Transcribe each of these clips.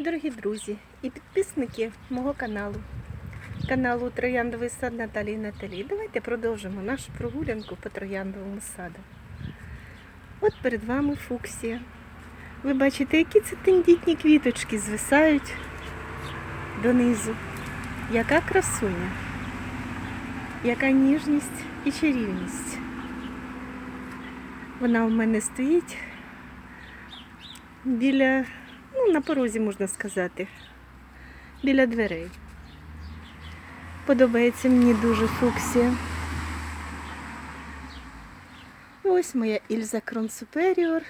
Дорогі друзі і підписники мого каналу, каналу Трояндовий сад Наталії Наталі. Давайте продовжимо нашу прогулянку по трояндовому саду. От перед вами фуксія. Ви бачите, які це тендітні квіточки звисають донизу. Яка красуня, яка ніжність і чарівність. Вона у мене стоїть біля ну, на порозі, можна сказати, біля дверей. Подобається мені дуже фуксія. Ось моя Ільза Крон Суперіор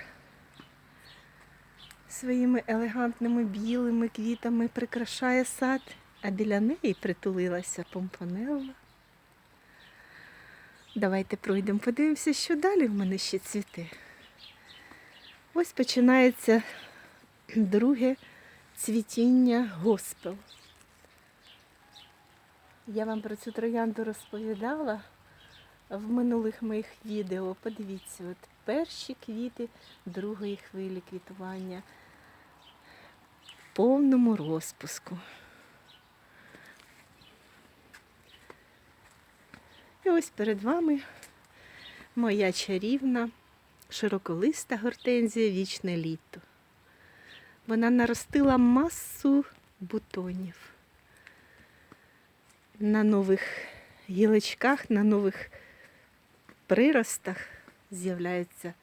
своїми елегантними білими квітами прикрашає сад, а біля неї притулилася помпонелла. Давайте пройдемо, подивимося, що далі в мене ще цвіте. Ось починається друге цвітіння госпел. Я вам про цю троянду розповідала в минулих моїх відео. Подивіться, от перші квіти другої хвилі квітування в повному розпуску. І ось перед вами моя чарівна широколиста гортензія вічне літо. Вона наростила масу бутонів. На нових гілочках, на нових приростах з'являються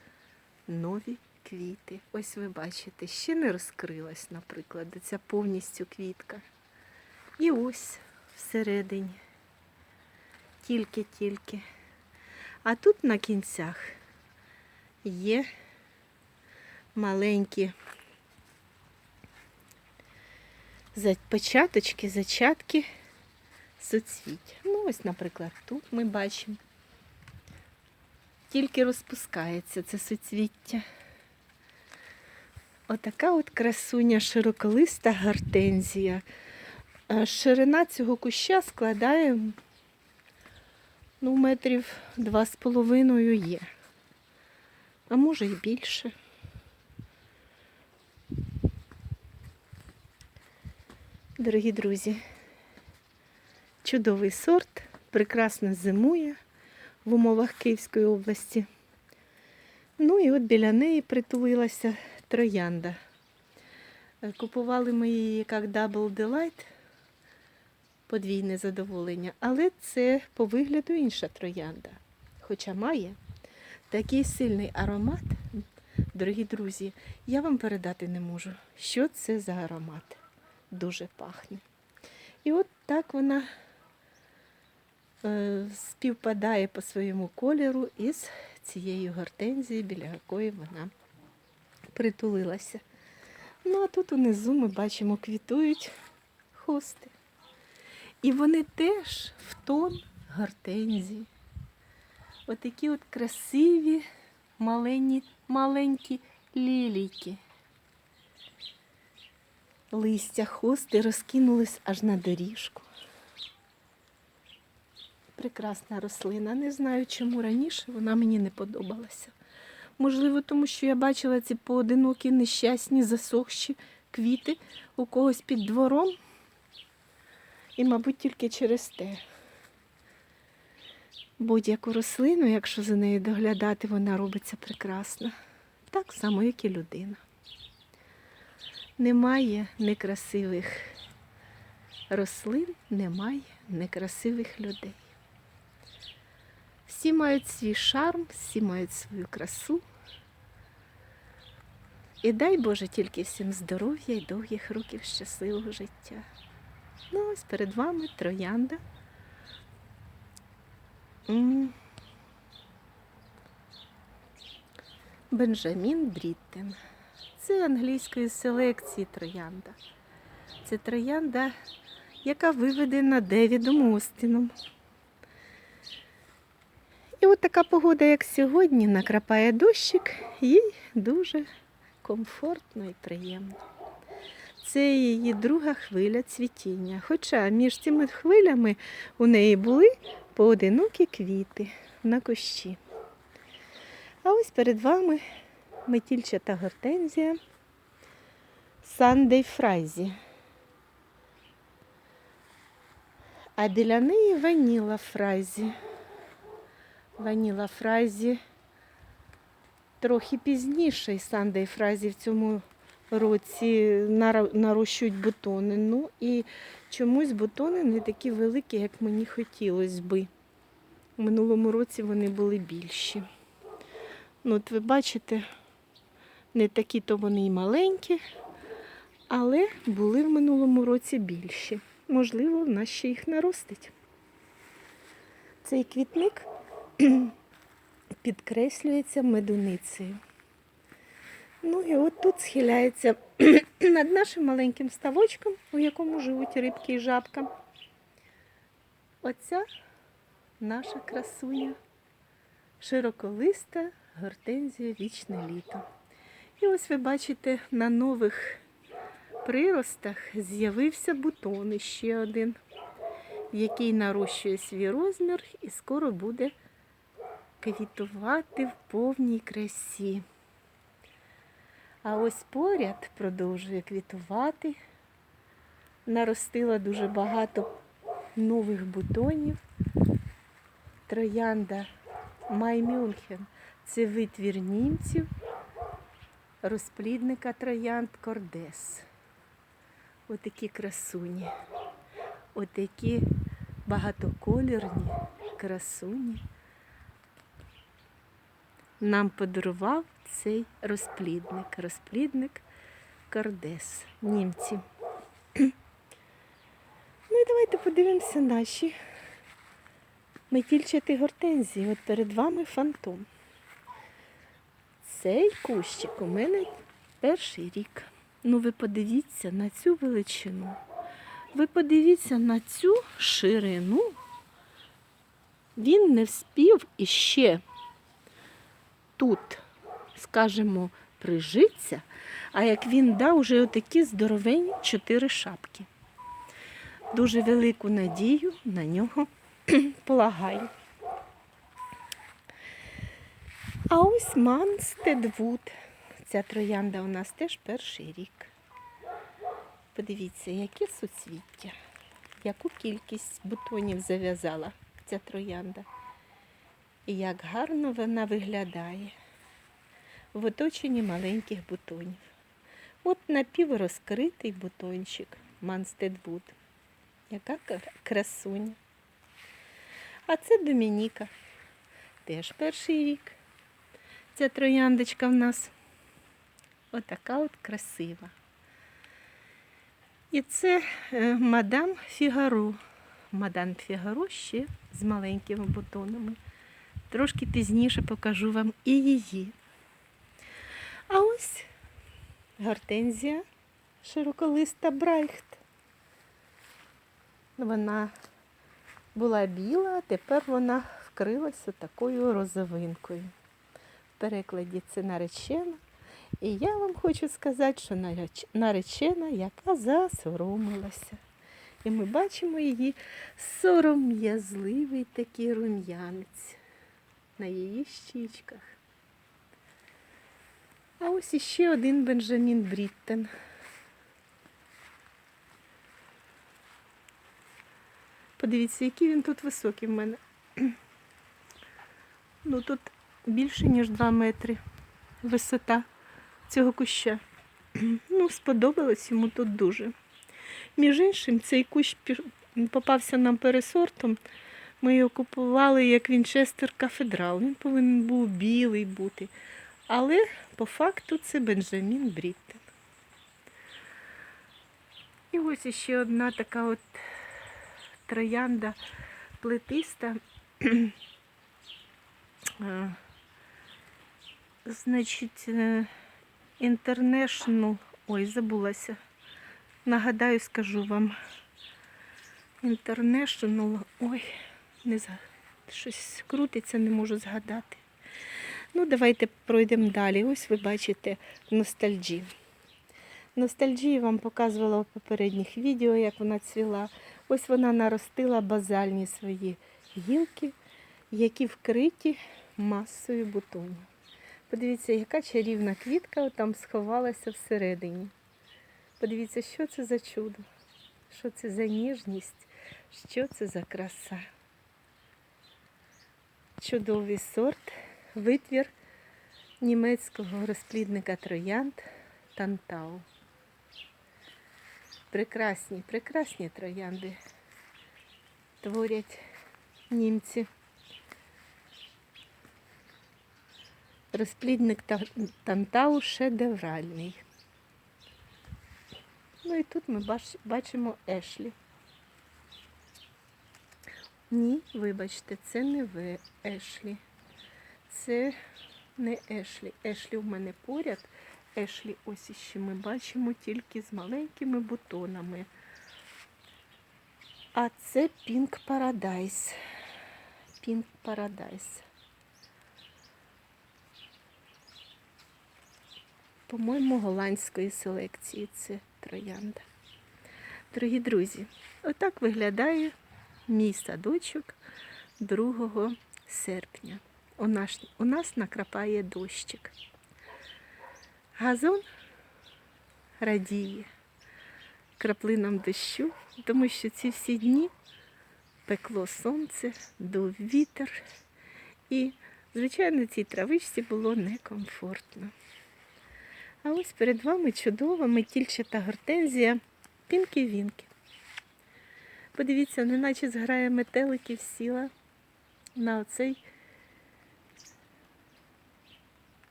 нові квіти. Ось ви бачите, ще не розкрилась, наприклад, ця повністю квітка. І ось всередині. Тільки-тільки. А тут на кінцях є маленькі за- початочки, зачатки соцвіть. Ну, ось, наприклад, тут ми бачимо. Тільки розпускається це соцвіття. Отака от красуня широколиста гортензія. Е, Ширина цього куща складає ну, метрів два з половиною є. А може і більше. Дорогі друзі, чудовий сорт, прекрасно зимує в умовах Київської області. Ну і от біля неї притулилася троянда. Е, Купували ми її як Double Delight, подвійне задоволення, але це по вигляду інша троянда. Хоча має такий сильний аромат, дорогі друзі, я вам передати не можу, що це за аромат дуже пахне. І от так вона е, співпадає по своєму кольору із цією гортензією, біля якої вона притулилася. Ну, а тут унизу ми бачимо, квітують хости. І вони теж в тон гортензії. Отакі от красиві маленькі, маленькі лілійки листя хости розкинулись аж на доріжку. Прекрасна рослина. Не знаю, чому раніше вона мені не подобалася. Можливо, тому що я бачила ці поодинокі нещасні засохші квіти у когось під двором. І, мабуть, тільки через те. Будь-яку рослину, якщо за нею доглядати, вона робиться прекрасно. Так само, як і людина. Немає некрасивих рослин, немає некрасивих людей. Всі мають свій шарм, всі мають свою красу. І дай Боже тільки всім здоров'я і довгих років щасливого життя. Ну, ось перед вами троянда. Бенджамін Бріттен. Це англійської селекції троянда. Це троянда, яка виведена Девідом Остіном. І от така погода, як сьогодні, накрапає дощик, їй дуже комфортно і приємно. Це її друга хвиля цвітіння. Хоча між цими хвилями у неї були поодинокі квіти на кущі. А ось перед вами метільчата гортензія Сандей Фрайзі. А біля неї ваніла Фрайзі. Ваніла Фрайзі трохи пізніше Сандей Фрайзі в цьому році нарощують бутони. Ну і чомусь бутони не такі великі, як мені хотілося би. У минулому році вони були більші. Ну, от ви бачите, не такі то вони й маленькі, але були в минулому році більші. Можливо, в нас ще їх наростить. Цей квітник підкреслюється медуницею. Ну і от тут схиляється над нашим маленьким ставочком, у якому живуть рибки і жабка. Оця наша красуня, широколиста гортензія вічне літо. І ось ви бачите, на нових приростах з'явився бутон іще один, який нарощує свій розмір і скоро буде квітувати в повній красі. А ось поряд продовжує квітувати. Наростила дуже багато нових бутонів. Троянда Маймюнхен це витвір німців, розплідника троянд Кордес. Отакі красуні, отакі багатоколірні красуні нам подарував цей розплідник. Розплідник Кордес. Німці. Ну і давайте подивимося наші метільчаті гортензії. От перед вами фантом. Цей кущик у мене перший рік. Ну, ви подивіться на цю величину. Ви подивіться на цю ширину. Він не вспів іще тут, скажімо, прижиться, а як він дав уже отакі здоровенні чотири шапки. Дуже велику надію на нього полагаю. А ось Манстедвуд. Ця троянда у нас теж перший рік. Подивіться, яке суцвіття, яку кількість бутонів зав'язала ця троянда. І як гарно вона виглядає в оточенні маленьких бутонів. От напіврозкритий бутончик Манстедвуд. Яка красуня. А це Домініка. Теж перший рік. Ця трояндочка в нас отака от красива. І це е, мадам Фігаро. Мадам Фігаро ще з маленькими бутонами. Трошки пізніше покажу вам і її. А ось гортензія широколиста Брайхт. Вона була біла, а тепер вона вкрилася такою розовинкою. Перекладі це наречена. І я вам хочу сказати, що наречена, яка засоромилася. І ми бачимо її сором'язливий такий рум'янець на її щічках. А ось іще один Бенджамін Бріттен. Подивіться, який він тут високий в мене. Ну тут більше, ніж 2 метри висота цього куща. Ну, сподобалось йому тут дуже. Між іншим, цей кущ попався нам пересортом. Ми його купували як Вінчестер кафедрал. Він повинен був білий бути. Але по факту це Бенджамін Бріттен. І ось іще одна така от троянда плетиста. Е, Значить, е, International, ой, забулася. Нагадаю, скажу вам. International, ой, не за... щось крутиться, не можу згадати. Ну, давайте пройдемо далі. Ось ви бачите ностальджі. Ностальджі я вам показувала в попередніх відео, як вона цвіла. Ось вона наростила базальні свої гілки, які вкриті масою бутонів. Подивіться, яка чарівна квітка там сховалася всередині. Подивіться, що це за чудо, що це за ніжність, що це за краса. Чудовий сорт, витвір німецького розплідника троянд Тантау. Прекрасні, прекрасні троянди творять німці. Розплідник Тантау шедевральний. Ну і тут ми бач- бачимо Ешлі. Ні, вибачте, це не ви, Ешлі. Це не Ешлі. Ешлі в мене поряд. Ешлі ось іще ми бачимо тільки з маленькими бутонами. А це Pink Paradise. Pink Paradise. По-моєму, голландської селекції це троянда. Дорогі друзі, отак виглядає мій садочок 2 серпня. У нас, у нас накрапає дощик. Газон радіє краплинам дощу, тому що ці всі дні пекло сонце, дув вітер. І, звичайно, цій травичці було некомфортно. А ось перед вами чудова метільчата гортензія Пінкі-Вінкі. Подивіться, неначе зграє метеликів сіла на оцей,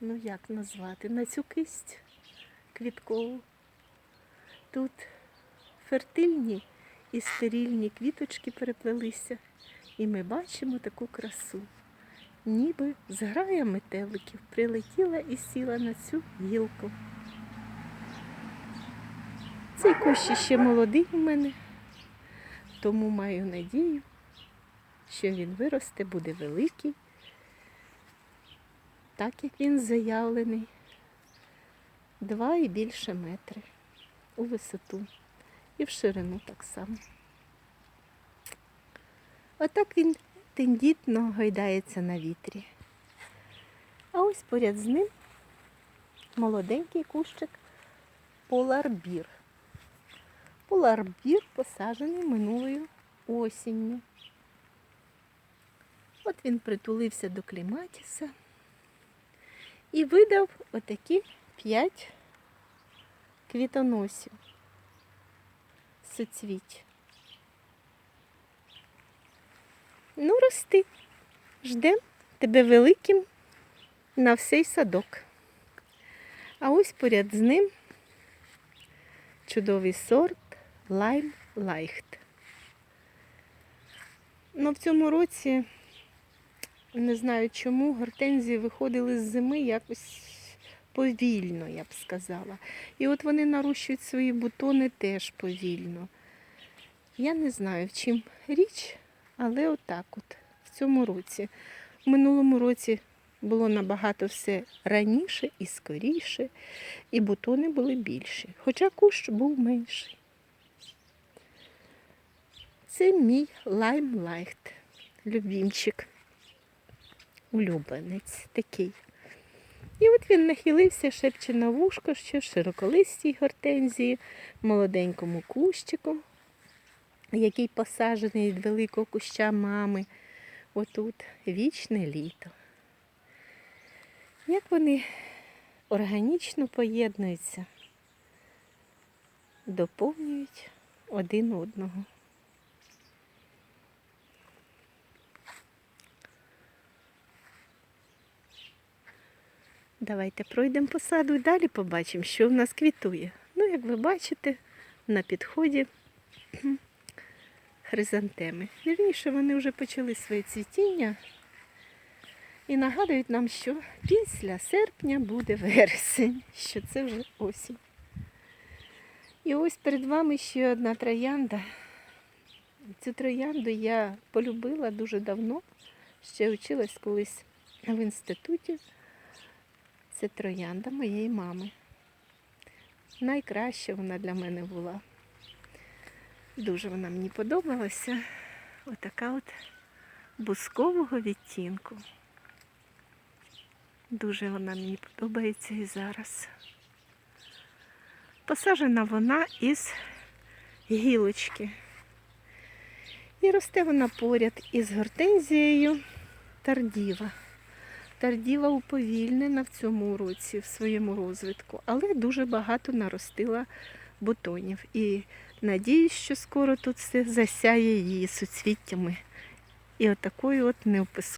ну як назвати, на цю кисть квіткову. Тут фертильні і стерильні квіточки переплелися, і ми бачимо таку красу. Ніби зграя метеликів прилетіла і сіла на цю гілку. Цей кущ ще молодий у мене, тому маю надію, що він виросте, буде великий, так як він заявлений, два і більше метри у висоту і в ширину так само. Отак він тендітно гойдається на вітрі. А ось поряд з ним молоденький кущик поларбір. Поларбір посаджений минулою осінню. От він притулився до кліматіса і видав отакі п'ять квітоносів суцвіть. Ну, рости. Ждем тебе великим на всей садок. А ось поряд з ним чудовий сорт Лайм Лайхт. Ну, в цьому році, не знаю чому, гортензії виходили з зими якось повільно, я б сказала. І от вони нарощують свої бутони теж повільно. Я не знаю, в чим річ, але отак от в цьому році. В минулому році було набагато все раніше і скоріше, і бутони були більші, хоча кущ був менший. Це мій лаймлайхт, любімчик, улюбленець такий. І от він нахилився, шепче на вушко, що широколистій гортензії, молоденькому кущику, який посаджений від великого куща мами. Отут вічне літо. Як вони органічно поєднуються, доповнюють один одного. Давайте пройдемо по саду і далі побачимо, що в нас квітує. Ну, як ви бачите, на підході хризантеми. Вірніше, вони вже почали своє цвітіння і нагадують нам, що після серпня буде вересень, що це вже осінь. І ось перед вами ще одна троянда. Цю троянду я полюбила дуже давно, ще вчилась колись в інституті. Це троянда моєї мами. Найкраща вона для мене була. Дуже вона мені подобалася. Отака от бускового відтінку. Дуже вона мені подобається і зараз. Посаджена вона із гілочки. І росте вона поряд із гортензією Тардіва. Тардіва уповільнена в цьому році в своєму розвитку, але дуже багато наростила бутонів. І надіюсь, що скоро тут все засяє її суцвіттями. І отакою от неописуємою.